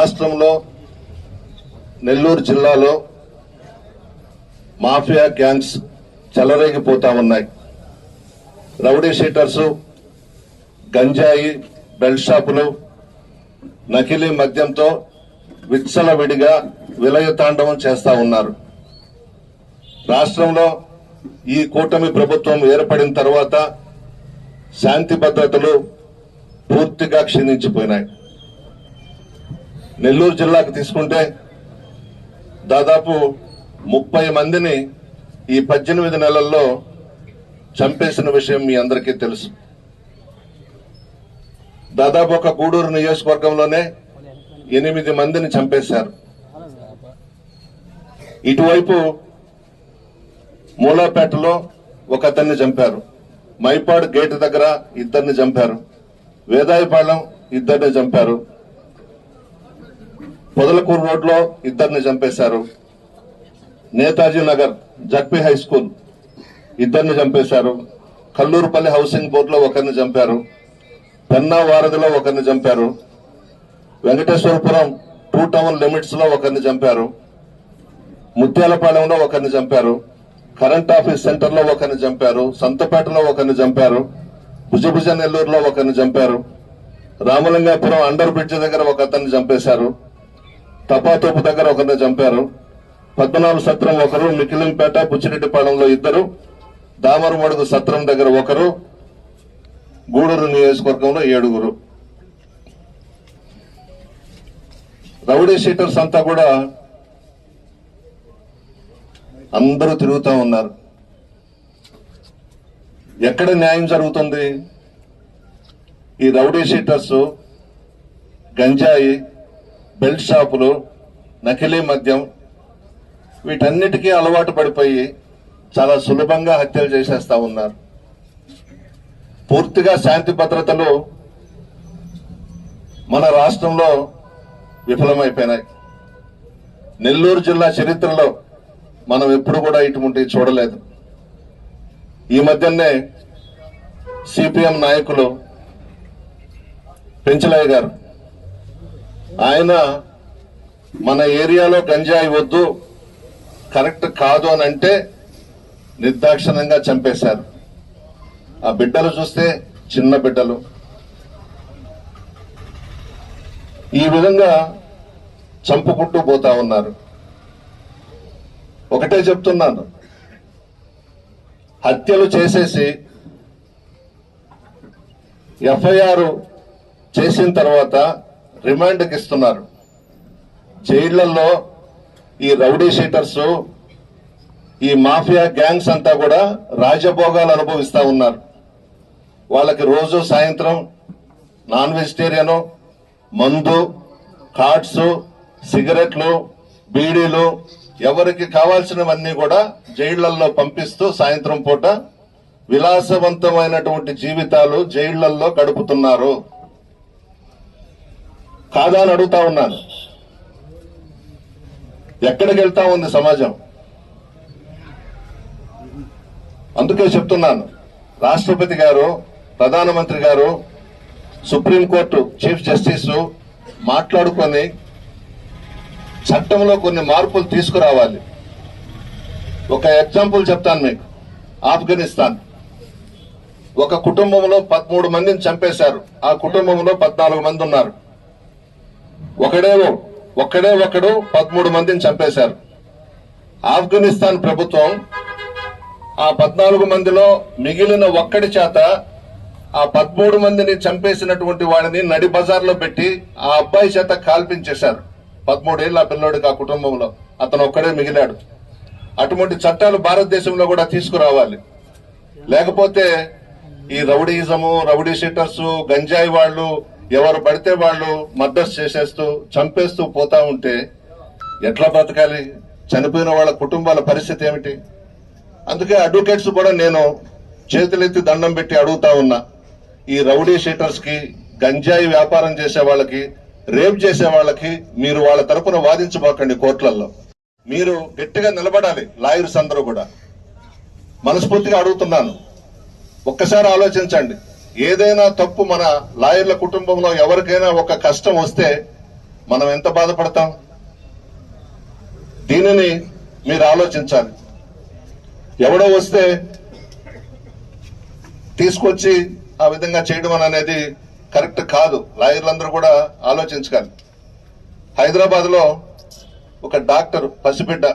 రాష్ట్రంలో నెల్లూరు జిల్లాలో mafia gangs చెలరేగిపోతా ఉన్నాయి రౌడీ షీటర్స్ గంజాయి బెల్ట్ షాపులు నకిలీ మద్యంతో విచ్చలవిడిగా విలయతాండవం చేస్తా ఉన్నారు. రాష్ట్రంలో ఈ కూటమి ప్రభుత్వం ఏర్పడిన తర్వాత శాంతి భద్రతలు పూర్తిగా క్షీణించిపోయినాయి. నెల్లూరు జిల్లాకు తీసుకుంటే దాదాపు ముప్పై మందిని ఈ పద్దెనిమిది నెలల్లో చంపేసిన విషయం మీ అందరికీ తెలుసు. దాదాపు ఒక గూడూరు నియోజకవర్గంలోనే ఎనిమిది మందిని చంపేశారు. ఇటువైపు మూలాపేటలో ఒక అతన్ని చంపారు. మైపాడు గేట్ దగ్గర ఇద్దరిని చంపారు. వేదాయపాలెం ఇద్దరిని చంపారు. పొదలకూరు రోడ్లో ఇద్దరిని చంపేశారు. Netaji Nagar ZP high school ఇద్దరిని చంపేశారు. కల్లూరుపల్లి హౌసింగ్ బోర్డులో ఒకరిని చంపారు. పెన్నా వారధిలో ఒకరిని చంపారు. వెంకటేశ్వరపురం టూ టౌన్ లిమిట్స్లో ఒకరిని చంపారు. ముత్యాలపాలెంలో ఒకరిని చంపారు. కరెంట్ ఆఫీస్ సెంటర్లో ఒకరిని చంపారు. సంతపేటలో ఒకరిని చంపారు. భుజభుజ నెల్లూరులో ఒకరిని చంపారు. రామలింగాపురం అండర్ బ్రిడ్జ్ దగ్గర ఒక అతన్ని చంపేశారు. తపాతోపు దగ్గర ఒకరిని చంపారు. పద్మనాభ సత్రం ఒకరు మికిలింపేట బుచ్చిరెడ్డిపాళెంలో ఇద్దరు దామరమడుగు సత్రం దగ్గర ఒకరు గూడూరు నియోజకవర్గంలో ఏడుగురు. రౌడీ షీటర్స్ అంతా కూడా అందరూ తిరుగుతూ ఉన్నారు. ఎక్కడ న్యాయం జరుగుతుంది? ఈ రౌడీ షీటర్స్ గంజాయి బెల్ట్ షాపులు నకిలీ మద్యం వీటన్నిటికీ అలవాటు పడిపోయి చాలా సులభంగా హత్యలు చేసేస్తా ఉన్నారు. పూర్తిగా శాంతి భద్రతలు మన రాష్ట్రంలో విఫలమైపోయినాయి. నెల్లూరు జిల్లా చరిత్రలో మనం ఎప్పుడు కూడా ఇటువంటి చూడలేదు. ఈ మధ్యనే సిపిఎం నాయకులు పెంచలయ్య గారు ఆయన మన ఏరియాలో గంజాయి వద్దు కరెక్ట్ కాదు అని అంటే నిర్దాక్షిణంగా చంపేశారు. ఆ బిడ్డలు చూస్తే చిన్న బిడ్డలు. ఈ విధంగా చంపుకుంటూ పోతా ఉన్నారు. ఒకటే చెప్తున్నాను. హత్యలు చేసేసి ఎఫ్ఐఆర్ చేసిన తర్వాత రిమాండ్కి ఇస్తున్నారు. జైళ్ళలో ఈ రౌడీ షీటర్స్ ఈ మాఫియా గ్యాంగ్స్ అంతా కూడా రాజభోగాలు అనుభవిస్తూ ఉన్నారు. వాళ్ళకి రోజు సాయంత్రం నాన్ వెజిటేరియను మందు కార్డ్స్ సిగరెట్లు బీడీలు ఎవరికి కావాల్సినవన్నీ కూడా జైళ్ళలో పంపిస్తూ సాయంత్రం పూట విలాసవంతమైనటువంటి జీవితాలు జైళ్ళలో గడుపుతున్నారు. కాదా అని అడుగుతా ఉన్నాను. ఎక్కడికి వెళ్తా ఉంది సమాజం? అందుకే చెప్తున్నాను. రాష్ట్రపతి గారు ప్రధానమంత్రి గారు సుప్రీంకోర్టు చీఫ్ జస్టిస్ మాట్లాడుకొని చట్టంలో కొన్ని మార్పులు తీసుకురావాలి. ఒక ఎగ్జాంపుల్ చెప్తాను మీకు. ఆఫ్ఘనిస్తాన్. ఒక కుటుంబంలో పదమూడు మందిని చంపేశారు. ఆ కుటుంబంలో పద్నాలుగు మంది ఉన్నారు. ఒకడే ఒక్కడే ఒకడు పదమూడు మందిని చంపేశారు. ఆఫ్ఘనిస్తాన్ ప్రభుత్వం ఆ పద్నాలుగు మందిలో మిగిలిన ఒక్కడి చేత ఆ పదమూడు మందిని చంపేసినటువంటి వాడిని నడి బజార్లో పెట్టి ఆ అబ్బాయి చేత కాల్పించేశారు. పదమూడేళ్ళు ఆ పిల్లోడికి ఆ కుటుంబంలో. అతను ఒక్కడే మిగిలాడు. అటువంటి చట్టాలు భారతదేశంలో కూడా తీసుకురావాలి. లేకపోతే ఈ రౌడీజము రౌడీ షీటర్స్ గంజాయి వాళ్ళు ఎవరు పడితే వాళ్ళు మద్దతు చేసేస్తూ చంపేస్తూ పోతా ఉంటే ఎట్లా బ్రతకాలి చనిపోయిన వాళ్ళ కుటుంబాల పరిస్థితి ఏమిటి? అందుకే అడ్వకేట్స్ కూడా నేను చేతులెత్తి దండం పెట్టి అడుగుతా ఉన్నా. ఈ రౌడీ షీటర్స్కి గంజాయి వ్యాపారం చేసే వాళ్ళకి రేప్ చేసే వాళ్ళకి మీరు వాళ్ళ తరపున వాదించబోకండి కోర్టులలో మీరు గట్టిగా నిలబడాలి లాయర్స్ అందరూ కూడా. మనస్ఫూర్తిగా అడుగుతున్నాను. ఒక్కసారి ఆలోచించండి. ఏదైనా తప్పు మన లాయర్ల కుటుంబంలో ఎవరికైనా ఒక కష్టం వస్తే మనం ఎంత బాధపడతాం? దీనిని మీరు ఆలోచించాలి. ఎవడో వస్తే తీసుకొచ్చి ఆ విధంగా చేయడం అనేది కరెక్ట్ కాదు. లాయర్లందరూ కూడా ఆలోచించగలి హైదరాబాద్లో ఒక డాక్టర్ పసిబిడ్డ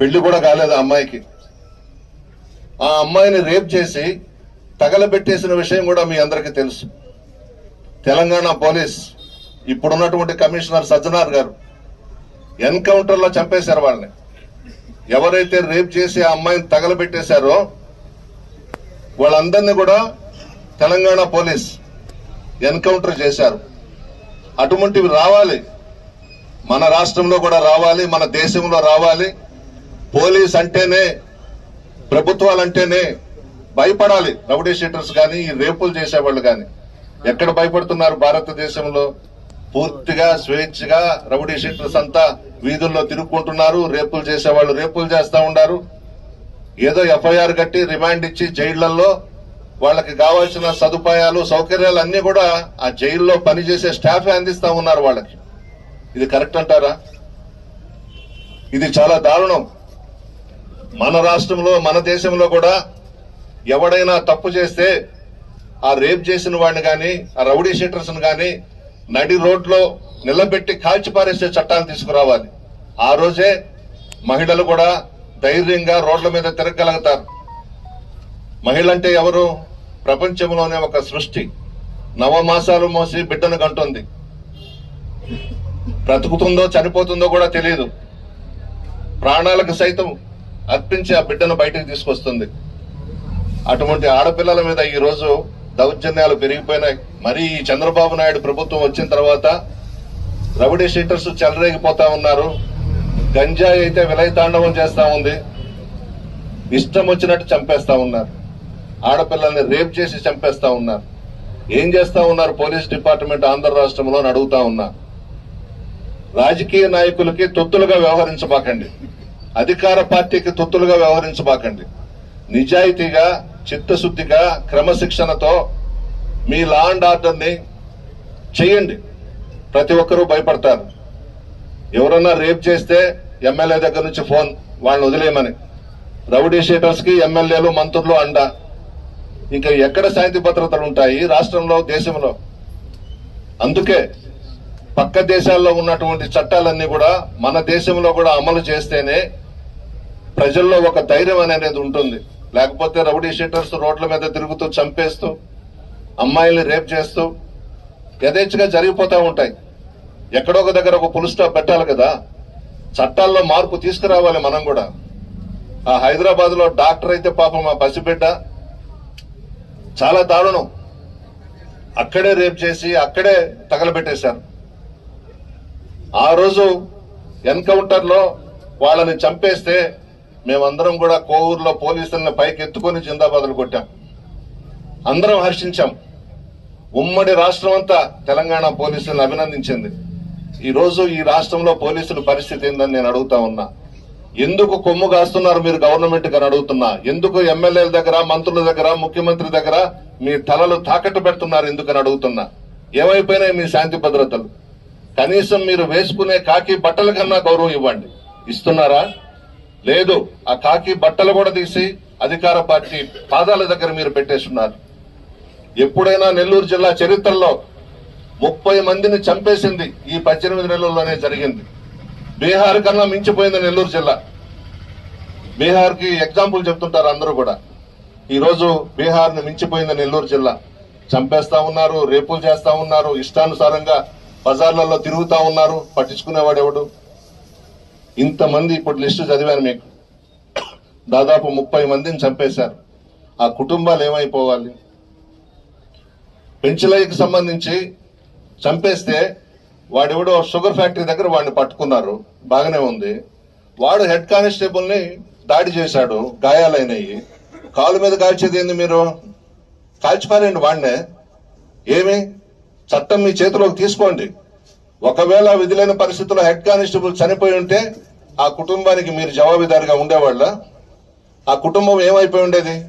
పెళ్ళి కూడా కాలేదు ఆ అమ్మాయికి. ఆ అమ్మాయిని రేప్ చేసి తగలబెట్టేసిన విషయం కూడా మీ అందరికీ తెలుసు. తెలంగాణ పోలీస్ ఇప్పుడున్నటువంటి కమిషనర్ సజ్జనార్ గారు ఎన్కౌంటర్లో చంపేశారు వాళ్ళని. ఎవరైతే రేప్ చేసి ఆ అమ్మాయిని తగలబెట్టేశారో వాళ్ళందరినీ కూడా తెలంగాణ పోలీస్ ఎన్కౌంటర్ చేశారు. అటువంటివి రావాలి. మన రాష్ట్రంలో కూడా రావాలి మన దేశంలో రావాలి. పోలీస్ అంటేనే ప్రభుత్వాలంటేనే భయపడాలి. రౌడీ షీటర్స్ కానీ ఈ రేపులు చేసేవాళ్ళు కానీ ఎక్కడ భయపడుతున్నారు భారతదేశంలో? పూర్తిగా స్వేచ్ఛగా రౌడీ షీటర్స్ అంతా వీధుల్లో తిరుక్కుంటున్నారు. రేపులు చేసేవాళ్ళు రేపులు చేస్తా ఉన్నారు ఏదో ఎఫ్ఐఆర్ కట్టి రిమాండ్ ఇచ్చి జైళ్ళలో వాళ్ళకి కావాల్సిన సదుపాయాలు సౌకర్యాలు అన్ని కూడా ఆ జైల్లో పనిచేసే స్టాఫ్ అందిస్తా ఉన్నారు వాళ్ళకి. ఇది కరెక్ట్ అంటారా? ఇది చాలా దారుణం. మన రాష్ట్రంలో మన దేశంలో కూడా ఎవడైనా తప్పు చేస్తే ఆ రేప్ చేసిన వాడిని కానీ ఆ రౌడీ షీటర్స్ కానీ నడి రోడ్లో నిలబెట్టి కాల్చిపారేసే చట్టాలు తీసుకురావాలి. ఆ రోజే మహిళలు కూడా ధైర్యంగా రోడ్ల మీద తిరగలుగుతారు మహిళ అంటే ఎవరు? ప్రపంచంలోనే ఒక సృష్టి. నవమాసాలు మోసి బిడ్డను కంటుంది. బ్రతుకుతుందో చనిపోతుందో కూడా తెలియదు ప్రాణాలకు సైతం అర్పించి ఆ బిడ్డను బయటకు తీసుకొస్తుంది. అటువంటి ఆడపిల్లల మీద ఈ రోజు దౌర్జన్యాలు పెరిగిపోయినాయి. మరి ఈ చంద్రబాబు నాయుడు ప్రభుత్వం వచ్చిన తర్వాత రబడీ షీటర్స్ చెలరేగిపోతా ఉన్నారు. గంజాయి అయితే విలయతాండవం చేస్తా ఉంది. ఇష్టం వచ్చినట్టు చంపేస్తా ఉన్నారు. ఆడపిల్లల్ని రేప్ చేసి చంపేస్తా ఉన్నారు. ఏం చేస్తా ఉన్నారు పోలీస్ డిపార్ట్మెంట్ ఆంధ్ర రాష్ట్రంలో అడుగుతా ఉన్నా. రాజకీయ నాయకులకి తొత్తులుగా వ్యవహరించబాకండి. అధికార పార్టీకి తొత్తులుగా వ్యవహరించబాకండి. నిజాయితీగా చిత్తశుద్ధిగా క్రమశిక్షణతో మీ లా అండ్ ఆర్డర్ని చేయండి. ప్రతి ఒక్కరూ భయపడతారు. ఎవరన్నా రేప్ చేస్తే ఎమ్మెల్యే దగ్గర నుంచి ఫోన్ వాళ్ళని వదిలేయమని. రౌడీ షీటర్స్కి ఎమ్మెల్యేలు మంత్రులు అండ. ఇంకా ఎక్కడ శాంతి భద్రతలు ఉంటాయి రాష్ట్రంలో దేశంలో? అందుకే పక్క దేశాల్లో ఉన్నటువంటి చట్టాలన్నీ కూడా మన దేశంలో కూడా అమలు చేస్తేనే ప్రజల్లో ఒక ధైర్యం అనేది ఉంటుంది. లేకపోతే రౌడీ షీటర్స్ రోడ్ల మీద తిరుగుతూ చంపేస్తూ అమ్మాయిల్ని రేప్ చేస్తూ యథేచ్ఛగా జరిగిపోతూ ఉంటాయి. ఎక్కడో ఒక దగ్గర ఒక పులు స్టాప్ పెట్టాలి కదా. చట్టాల్లో మార్పు తీసుకురావాలి మనం కూడా. ఆ హైదరాబాద్లో డాక్టర్ అయితే పాపం ఆ పసిబిడ్డ. చాలా దారుణం. అక్కడే రేప్ చేసి అక్కడే తగలబెట్టేశారు. ఆ రోజు ఎన్కౌంటర్లో వాళ్ళని చంపేస్తే మేమందరం కూడా కోవూరులో పోలీసులను పైకి ఎత్తుకొని జిందాబాదులు కొట్టాం. అందరం హర్షించాం. ఉమ్మడి రాష్ట్రం అంతా తెలంగాణ పోలీసులను అభినందించింది. ఈరోజు ఈ రాష్ట్రంలో పోలీసుల పరిస్థితి ఏందని నేను అడుగుతా ఉన్నా. ఎందుకు కొమ్ము కాస్తున్నారు మీరు గవర్నమెంట్ అని అడుగుతున్నా. ఎందుకు ఎమ్మెల్యేల దగ్గర మంత్రుల దగ్గర ముఖ్యమంత్రి దగ్గర మీ తలలు తాకట్టు పెడుతున్నారు ఎందుకని అడుగుతున్నా. ఏమైపోయినాయి మీ శాంతి భద్రతలు? కనీసం మీరు వేసుకునే కాకి బట్టల కన్నా గౌరవం ఇవ్వండి. ఇస్తున్నారా? లేదు ఆ కాకి బట్టలు కూడా తీసి అధికార పార్టీ పాదాల దగ్గర మీరు పెట్టేస్తున్నారు. ఎప్పుడైనా నెల్లూరు జిల్లా చరిత్రలో ముప్పై మందిని చంపేసింది ఈ పద్దెనిమిది నెలల్లోనే జరిగింది. బీహార్ కన్నా మించిపోయింది నెల్లూరు జిల్లా. బీహార్కి ఎగ్జాంపుల్ చెప్తుంటారు అందరూ కూడా. ఈరోజు బీహార్ని మించిపోయింది నెల్లూరు జిల్లా. చంపేస్తా ఉన్నారు రేపులు చేస్తా ఉన్నారు ఇష్టానుసారంగా బజార్లలో తిరుగుతా ఉన్నారు పట్టించుకునేవాడు ఎవడు ఇంతమంది ఇప్పుడు లిస్టు చదివాను మీకు. దాదాపు ముప్పై మందిని చంపేశారు. ఆ కుటుంబాలు ఏమైపోవాలి? పెంచులయ్యకి సంబంధించి చంపేస్తే వాడెవడో షుగర్ ఫ్యాక్టరీ దగ్గర వాడిని పట్టుకున్నారు. బాగానే ఉంది. వాడు హెడ్ కానిస్టేబుల్ని దాడి చేశాడు గాయాలైనవి కాలు మీద కాల్చేది ఏంది మీరు? కాల్చిపారండి వాడినే. ఏమి? చట్టం మీ చేతిలోకి తీసుకోండి. ఒకవేళ విధులైన పరిస్థితుల్లో హెడ్ కానిస్టేబుల్ చనిపోయి ఉంటే ఆ కుటుంబానికి మీరు జవాబుదారిగా ఉండేవాళ్ళ? ఆ కుటుంబం ఏమైపోయి ఉండేది?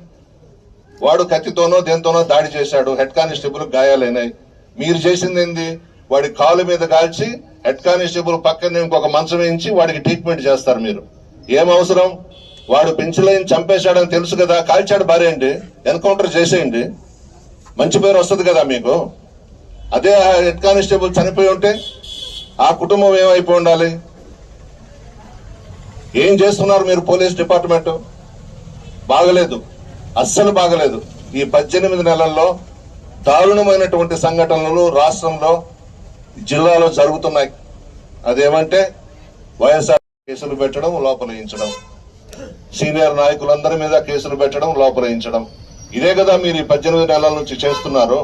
వాడు కత్తితోనో దేంతోనో దాడి చేశాడు హెడ్ కానిస్టేబుల్ గాయాలైనాయి. మీరు చేసింది ఏంది? వాడి కాలు మీద కాల్చి హెడ్ కానిస్టేబుల్ పక్కన ఇంకొక మంచం వేయించి వాడికి ట్రీట్మెంట్ చేస్తారు మీరు. ఏం అవసరం? వాడు పెంచులైన్ చంపేశాడని తెలుసు కదా కాల్చాడు భార్య ఏంటి? ఎన్కౌంటర్ చేసేయండి. మంచి పేరు వస్తుంది కదా మీకు? అదే ఆ హెడ్ కానిస్టేబుల్ చనిపోయి ఉంటే ఆ కుటుంబం ఏమైపోయి ఉండాలి? ఏం చేస్తున్నారు మీరు పోలీస్ డిపార్ట్మెంట్? బాగలేదు. అస్సలు బాగలేదు. ఈ పద్దెనిమిది నెలల్లో దారుణమైనటువంటి సంఘటనలు రాష్ట్రంలో జిల్లాలో జరుగుతున్నాయి. అదేమంటే వైఎస్ఆర్ కేసులు పెట్టడం లోపలయించడం సీనియర్ నాయకులందరి మీద కేసులు పెట్టడం లోపలయించడం ఇదే కదా మీరు ఈ పద్దెనిమిది నెలల నుంచి చేస్తున్నారు.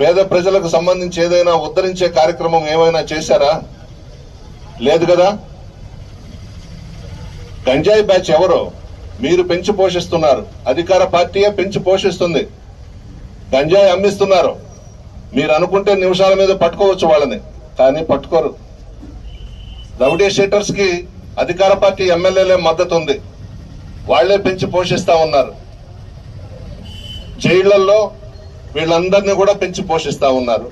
పేద ప్రజలకు సంబంధించి ఏదైనా ఉద్ధరించే కార్యక్రమం ఏమైనా చేశారా? లేదు కదా? గంజాయి బ్యాచ్ ఎవరు? మీరు పెంచి పోషిస్తున్నారు. అధికార పార్టీయే పెంచి పోషిస్తుంది. గంజాయి అమ్మిస్తున్నారు. మీరు అనుకుంటే నిమిషాల మీద పట్టుకోవచ్చు వాళ్ళని కానీ పట్టుకోరు. రౌడీ షీటర్స్కి అధికార పార్టీ ఎమ్మెల్యేలే మద్దతు ఉంది వాళ్ళే పెంచి పోషిస్తా ఉన్నారు. జైళ్ళలో వీళ్ళందరినీ కూడా పెంచి పోషిస్తా ఉన్నారు.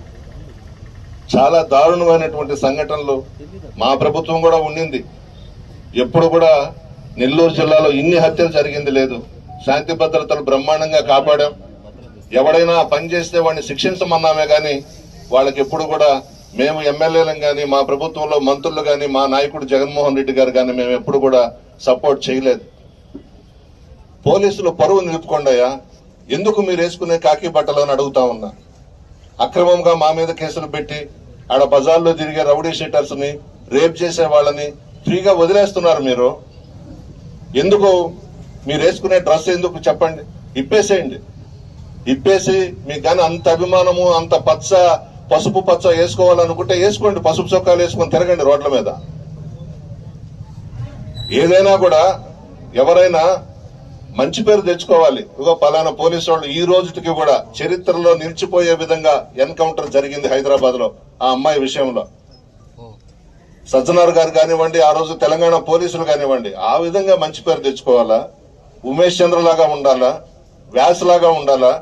చాలా దారుణమైనటువంటి సంఘటనలు మా ప్రభుత్వం కూడా ఉండింది ఎప్పుడు కూడా నెల్లూరు జిల్లాలో ఇన్ని హత్యలు జరిగింది లేదు. శాంతి భద్రతలు బ్రహ్మాండంగా కాపాడాం. ఎవడైనా పని చేస్తే వాడిని శిక్షించమన్నామే కానీ వాళ్ళకి ఎప్పుడు కూడా మేము ఎమ్మెల్యేలను కానీ మా ప్రభుత్వంలో మంత్రులు కానీ మా నాయకుడు జగన్మోహన్ రెడ్డి గారు కానీ మేము ఎప్పుడు కూడా సపోర్ట్ చేయలేదు. పోలీసులు పరువు నిలుపుకోండియా ఎందుకు మీరు వేసుకునే కాకి బట్టలు అని అడుగుతా ఉన్నా? అక్రమంగా మా మీద కేసులు పెట్టి ఆడ బజార్లో తిరిగే రౌడీ షీటర్స్ని రేప్ చేసే వాళ్ళని ఫ్రీగా వదిలేస్తున్నారు మీరు. ఎందుకు? మీరు వేసుకునే డ్రెస్ ఎందుకు? చెప్పండి. ఇప్పేసేయండి. ఇప్పేసి మీకు కానీ అంత అభిమానము అంత పచ్చ పసుపు పచ్చ వేసుకోవాలనుకుంటే వేసుకోండి. పసుపు చొక్కాలు వేసుకొని తిరగండి రోడ్ల మీద. ఏదైనా కూడా ఎవరైనా మంచి పేరు తెచ్చుకోవాలి. ఇగో పలానా పోలీసు వాళ్ళు ఈ రోజుకి కూడా చరిత్రలో నిలిచిపోయే విధంగా ఎన్కౌంటర్ జరిగింది హైదరాబాద్లో ఆ అమ్మాయి విషయంలో. సజ్జనార్ గారు కానివ్వండి ఆ రోజు తెలంగాణ పోలీసులు కానివ్వండి ఆ విధంగా మంచి పేరు తెచ్చుకోవాలా? ఉమేష్ చంద్ర లాగా ఉండాలా? వ్యాస్ లాగా ఉండాలా?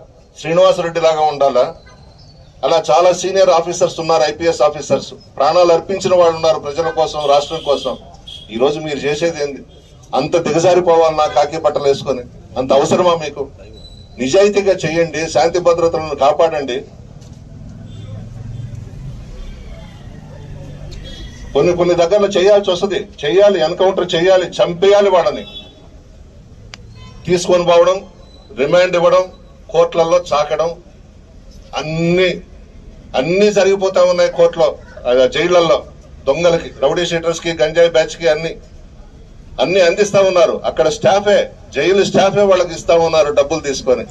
శ్రీనివాసరెడ్డి లాగా ఉండాలా? అలా చాలా సీనియర్ ఆఫీసర్స్ ఉన్నారు ఐపీఎస్ ఆఫీసర్స్. ప్రాణాలు అర్పించిన వాళ్ళు ఉన్నారు ప్రజల కోసం రాష్ట్రం కోసం. ఈ రోజు మీరు చేసేది ఏంది? అంత దిగజారిపోవాలన్నా కాకి బట్టలు వేసుకొని. అంత అవసరమా మీకు? నిజాయితీగా చేయండి శాంతి భద్రతలను కాపాడండి. కొన్ని కొన్ని దగ్గరలో చేయాల్సి వస్తుంది. చేయాలి ఎన్కౌంటర్ చేయాలి చంపేయాలి వాళ్ళని. తీసుకొని పోవడం రిమాండ్ ఇవ్వడం కోర్టులలో చాకడం అన్ని అన్ని జరిగిపోతా ఉన్నాయి కోర్టులో జైళ్ళలో దొంగలకి రౌడీ షీటర్స్కి గంజాయి బ్యాచ్కి అన్ని. అన్ని అందిస్తా ఉన్నారు. అక్కడ స్టాఫే జైలు స్టాఫే వాళ్ళకి ఇస్తా ఉన్నారు డబ్బులు తీసుకొని.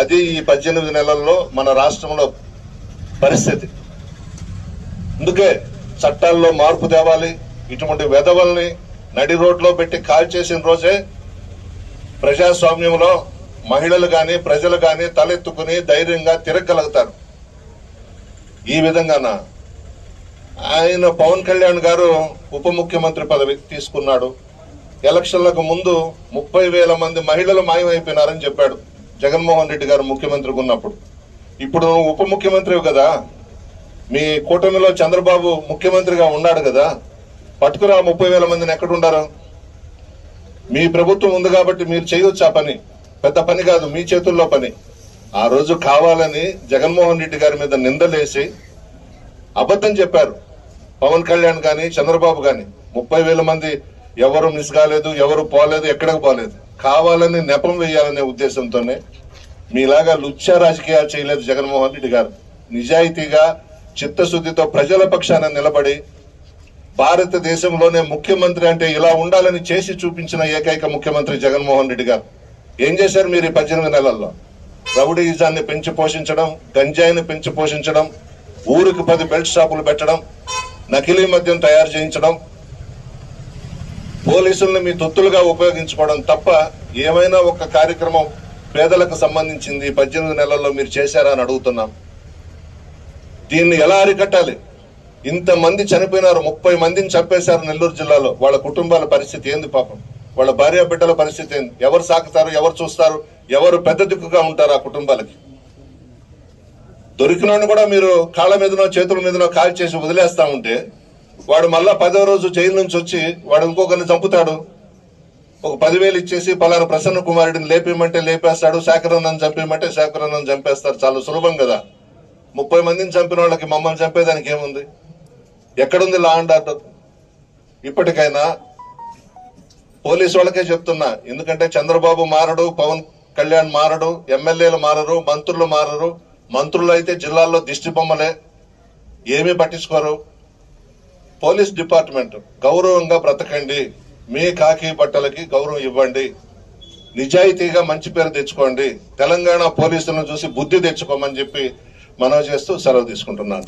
అది ఈ పద్దెనిమిది నెలల్లో మన రాష్ట్రంలో పరిస్థితి. అందుకే చట్టాల్లో మార్పు తేవాలి ఇటువంటి వెధవల్ని నడి రోడ్లో పెట్టి కాల్ చేసిన రోజే ప్రజాస్వామ్యంలో మహిళలు గాని ప్రజలు గాని తలెత్తుకుని ధైర్యంగా తిరగలుగుతారు ఈ విధంగాన ఆయన పవన్ కళ్యాణ్ గారు ఉప ముఖ్యమంత్రి పదవి తీసుకున్నాడు. ఎలక్షన్లకు ముందు ముప్పై వేల మంది మహిళలు మాయమైపోయినారని చెప్పాడు జగన్మోహన్ రెడ్డి గారు ముఖ్యమంత్రికి ఉన్నప్పుడు. ఇప్పుడు నువ్వు ఉప ముఖ్యమంత్రివి కదా. మీ కూటమిలో చంద్రబాబు ముఖ్యమంత్రిగా ఉన్నాడు కదా. పట్టుకురా ముప్పై వేల మందిని ఎక్కడుండారు మీ ప్రభుత్వం ఉంది కాబట్టి మీరు చేయొచ్చు ఆ పని? పెద్ద పని కాదు మీ చేతుల్లో పని. ఆ రోజు కావాలని జగన్మోహన్ రెడ్డి గారి మీద నిందలేసి అబద్ధం చెప్పారు. పవన్ కళ్యాణ్ కానీ చంద్రబాబు కానీ ముప్పై వేల మంది ఎవరు మిస్ కాలేదు ఎవరు పోలేదు ఎక్కడికి పోలేదు. కావాలని నెపం వేయాలనే ఉద్దేశంతోనే మీలాగా లుచ్చ రాజకీయాలు చేయలేదు జగన్మోహన్ రెడ్డి గారు. నిజాయితీగా చిత్తశుద్ధితో ప్రజల పక్షాన నిలబడి భారతదేశంలోనే ముఖ్యమంత్రి అంటే ఇలా ఉండాలని చేసి చూపించిన ఏకైక ముఖ్యమంత్రి జగన్మోహన్ రెడ్డి గారు. ఏం చేశారు మీరు ఈ పద్దెనిమిది నెలల్లో? రౌడీయిజాన్ని పెంచి పోషించడం గంజాయిని పెంచి పోషించడం ఊరికి పది బెల్ట్ షాపులు పెట్టడం నకిలీ మద్యం తయారు చేయించడం పోలీసుల్ని మీ తొత్తులుగా ఉపయోగించుకోవడం తప్ప ఏమైనా ఒక కార్యక్రమం పేదలకు సంబంధించింది పద్దెనిమిది నెలల్లో మీరు చేశారా అని అడుగుతున్నాం దీన్ని ఎలా అరికట్టాలి? ఇంతమంది చనిపోయినారు ముప్పై మందిని చంపేశారు నెల్లూరు జిల్లాలో. వాళ్ళ కుటుంబాల పరిస్థితి ఏంది పాపం? వాళ్ళ భార్య బిడ్డల పరిస్థితి ఏంది? ఎవరు సాకుతారు ఎవరు చూస్తారు ఎవరు పెద్ద దిక్కుగా ఉంటారు ఆ కుటుంబాలకి? దొరికినోడిని కూడా మీరు కాళ్ళ మీదనో చేతుల మీదనో కాల్ చేసి వదిలేస్తా ఉంటే వాడు మళ్ళా పదో రోజు జైలు నుంచి వచ్చి వాడు ఇంకొకరిని చంపుతాడు. ఒక పదివేలు ఇచ్చేసి పలానా ప్రసన్న కుమారుడిని లేపేయమంటే లేపేస్తాడు శాకరన్నని చంపేయమంటే శాకరన్నని చంపేస్తారు. చాలా సులభం కదా. ముప్పై మందిని చంపిన వాళ్ళకి మమ్మల్ని చంపేదానికి ఏముంది? ఎక్కడుంది లా అండ్ ఆర్డర్? ఇప్పటికైనా పోలీసు వాళ్ళకే చెప్తున్నా. ఎందుకంటే చంద్రబాబు మారడు పవన్ కళ్యాణ్ మారడు ఎమ్మెల్యేలు మారరు మంత్రులు మారరు. మంత్రులు అయితే జిల్లాల్లో దిష్టి బొమ్మలే. ఏమీ పట్టించుకోరు. పోలీస్ డిపార్ట్మెంట్ గౌరవంగా బ్రతకండి. మీ కాకి బట్టలకి గౌరవం ఇవ్వండి. నిజాయితీగా మంచి పేరు తెచ్చుకోండి. తెలంగాణ పోలీసులను చూసి బుద్ధి తెచ్చుకోమని చెప్పి మనవి చేస్తూ సెలవు తీసుకుంటున్నాను.